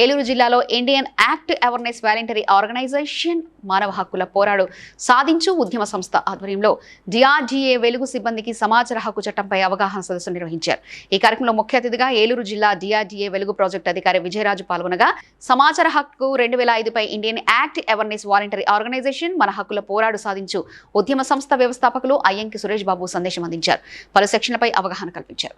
ఏలూరు జిల్లాలో Indian act awareness voluntary organisation మానవ హక్కుల పోరాడు సాధించు ఉద్యమ సంస్థ ఆధ్వర్యంలో డిఆర్డీఏ వెలుగు సిబ్బందికి సమాచార హక్కు చట్టంపై అవగాహన సదస్సు నిర్వహించారు. ఈ కార్యక్రమంలో ముఖ్య అతిథిగా ఏలూరు జిల్లా డిఆర్డీఏ వెలుగు ప్రాజెక్టు అధికారి విజయరాజు పాల్గొనగా సమాచార హక్కు రెండు వేల ఐదుపై Indian act awareness voluntary organisation మన హక్కుల పోరాడు సాధించు ఉద్యమ సంస్థ వ్యవస్థాపకులు అయ్యంకి సురేష్ బాబు సందేశం అందించారు. పలు సెక్షన్లపై అవగాహన కల్పించారు.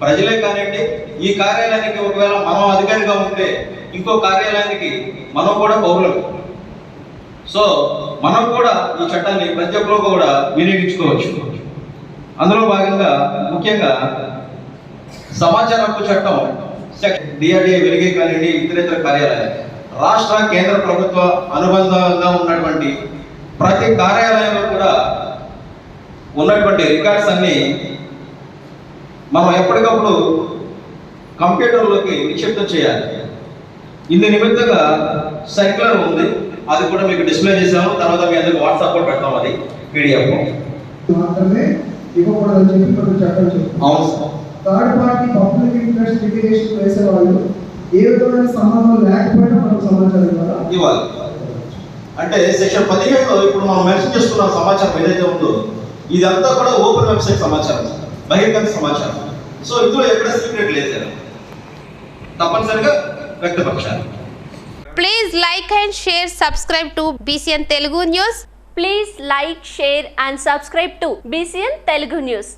ప్రజలే కానివ్వండి ఈ కార్యాలయానికి ఒకవేళ మనం అధికారిగా ఉంటే ఇంకో కార్యాలయానికి మనం కూడా పౌరులు సో మనం కూడా ఈ చట్టాన్ని ప్రతి ఒక్కరు కూడా వినియోగించుకోవచ్చు. అందులో భాగంగా ముఖ్యంగా సమాచార హక్కు చట్టం డిఆర్డిఏ వెలిగే కానివ్వండి ఇతరేతర కార్యాలయాలు. రాష్ట్ర కేంద్ర ప్రభుత్వ అనుబంధంగా ఉన్నటువంటి ప్రతి కార్యాలయంలో కూడా ఉన్నటువంటి రికార్డ్స్ అన్ని మనం ఎప్పటికప్పుడు కంప్యూటర్లోకి నిక్షిప్తం చేయాలి. ఇందు నిమిత్తంగా సర్క్యులర్ ఉంది. అది కూడా మీకు డిస్ప్లే చేసాము తర్వాత మీ అందరికి వాట్సాప్లో పెడతాం అది పీడిఎఫ్ మాత్రమే ఇవ్వకూడదని చెప్పి చట్టాలు చెప్తాం అవును sir. Third party public interest litigation వేసే వాళ్ళు ఏ విధమైన సంబంధం లేకపోయినా మనకు సమాచారం ఇవ్వాలి. అంటే సెక్షన్ పదిహేడులో ఇప్పుడు మనం మెన్షన్ చేస్తున్న సమాచారం ఏదైతే ఉందో ఇదంతా కూడా ఓపెన్ వెబ్సైట్ సమాచారం బహిర్గత సమాచారం సో ఇందులో ఎక్కడ సీక్రెట్ లేదు సార్ తప్పనిసరిగా వ్యక్తపరచాలి Please like and share, subscribe to BCN Telugu News. Please like, share and subscribe to BCN Telugu News.